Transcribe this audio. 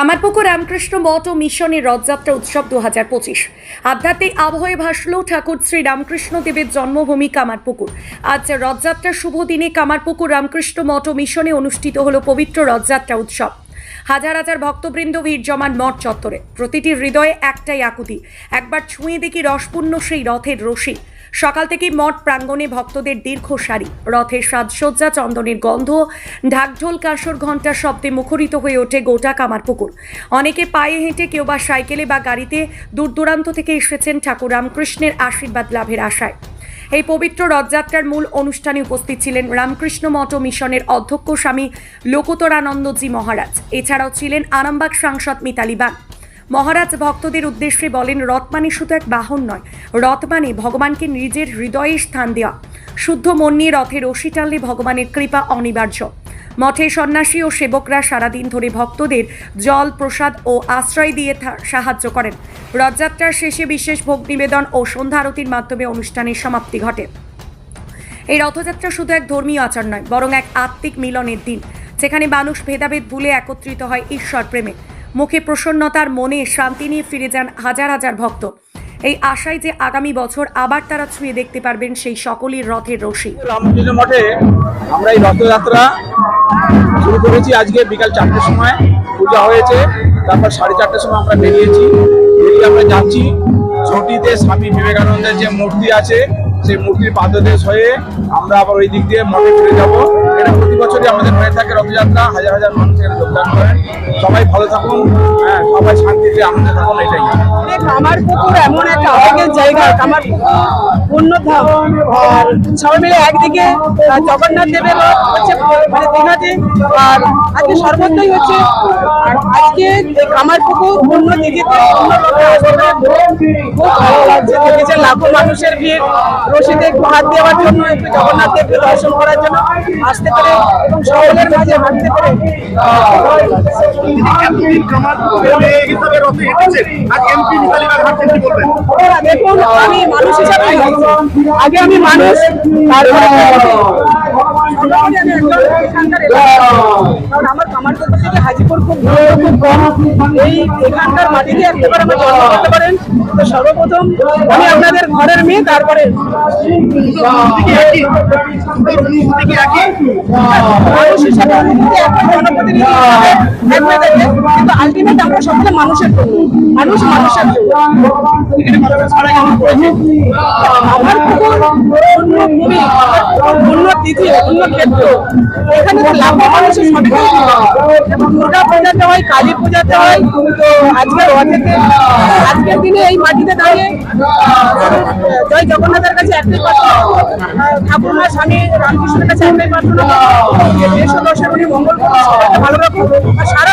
কামারপুকুর রামকৃষ্ণ মঠ ও মিশনের রথযাত্রা উৎসব দু হাজার পঁচিশ। আধ্যাত্মিক আবহে ভাসল ঠাকুর শ্রী রামকৃষ্ণ দেবের জন্মভূমি কামারপুকুর। আজ রথযাত্রার শুভ দিনে কামারপুকুর রামকৃষ্ণ মঠ ও মিশনে অনুষ্ঠিত হল পবিত্র রথযাত্রা উৎসব। হাজার হাজার ভক্তবৃন্দ ভিড় জমান মঠ চত্বরে। প্রতিটি হৃদয়ে একটাই আকুতি, একবার ছুঁয়ে দেখি রসপূর্ণ সেই রথের রশি। সকাল থেকে মঠ প্রাঙ্গণে ভক্তদের দীর্ঘ সারি রথের সাজসজ্জা, চন্দনের গন্ধ, ঢাকঢোল কাঁসর ঘণ্টার শব্দে মুখরিত হয়ে ওঠে গোটা কামারপুকুর। অনেকে পায়ে হেঁটে কেউ বা সাইকেলে বা গাড়িতে দূর দূরান্ত থেকে এসেছেন ঠাকুর রামকৃষ্ণের আশীর্বাদ লাভের আশায়। এই পবিত্র রথযাত্রার মূল অনুষ্ঠানে উপস্থিত ছিলেন রামকৃষ্ণ মঠ মিশনের অধ্যক্ষ স্বামী লোকোতরানন্দজি মহারাজ। এছাড়াও ছিলেন আরামবাগ সাংসদ মিতালি বাগ মহারাজ ভক্তদের উদ্দেশ্যে বলেন রথ মানে শুধু এক বাহন নয়। রথ মানে ভগবানকে নিজের হৃদয়ে স্থান দেওয়া। শুদ্ধ মন নিয়ে রথে রশি টানলে ভগবানের কৃপা অনিবার্য। মঠে সন্ন্যাসী ও সেবকরা সারাদিন ধরে ভক্তদের জল, প্রসাদ ও আশ্রয় দিয়ে সাহায্য করেন। রথযাত্রার শেষে বিশেষ ভোগ নিবেদন ও সন্ধ্যা আরতির মাধ্যমে অনুষ্ঠানের সমাপ্তি ঘটে। এই রথযাত্রা শুধু এক ধর্মীয় আচার নয়, বরং এক আত্মিক মিলনের দিন, যেখানে মানুষ ভেদাভেদ ভুলে একত্রিত হয় ঈশ্বর প্রেমে মুখে প্রসন্নতার মনে শান্তি নিয়ে ফিরে যান হাজার হাজার ভক্ত। এই আশায় যে আগামী বছর আবার তারা ছুঁয়ে দেখতে পারবেন সেই সকলের রথের রশি। রামকৃষ্ণ মঠে আমরা এই রথযাত্রা শুরু করেছি আজকে বিকাল চারটের সময়। পূজা হয়েছে, তারপর সাড়ে চারটের সময় আমরা বেরিয়েছি। বেরিয়ে আমরা যাচ্ছি ছটিতে স্বামী বিবেকানন্দের যে মূর্তি আছে, সেই মূর্তির পাদদেশ হয়ে আমরা আবার ওই দিক দিয়ে মঠে ফিরে যাব। এটা বছরই আমাদের হয়ে থাকে রথযাত্রা, হাজার হাজার মানুষ এখানে যোগদান করেন। সবাই ভালো থাকুন হ্যাঁ সবাই শান্তিতে আনন্দে থাকুন, এটাই। আমার পুকুর এমন একটা জায়গা কামার পুণ্যধাম আর সবাই মিলে একদিকে জগন্নাথ দেবের হচ্ছে মানে দীঘাতে আর আজকে সর্বত্রই হচ্ছে আজকে কামার পুকুর পূর্ণ দিঘিতে খুব ভালো লাগছে দেখেছে লাখো মানুষের ভিড় রশিদে একটু হাত দেওয়ার জন্য একটু জগন্নাথ দেবকে দর্শন করার জন্য আসতে পেরে এবং সকলের মাঝে হাঁটতে পেরে। দেখুন আমি মানুষ হিসাবে আগে আমি মানুষ তারপরে আমার থেকে হাজিপুর খুব কম এই এখানকার মাটিতে একবার আমার জন্ম করতে পারেন। তো সর্বপ্রথম আমি আপনাদের ঘরের মেয়ে, তারপরে মানুষ হিসাবে জনপ্রতিনিধি কিন্তু মানুষের মানুষ মানুষের আমার অন্য তিথি অন্য ক্ষেত্র, এখানে লাখো মানুষের সমিতি দুর্গা পূজাতে হয়, কালী পূজাতে হয় তো আজকে রথেতে, আজকের দিনে এই মাটিতে দাঁড়িয়ে, জয় জগন্নাথের কাছে একটাই প্রার্থনা ঠাকুর ঠাকুরমা, স্বামী, রামকৃষ্ণের কাছে একটাই প্রার্থনা দেশ ও উনি মঙ্গল ভালো রাখুন আর সারা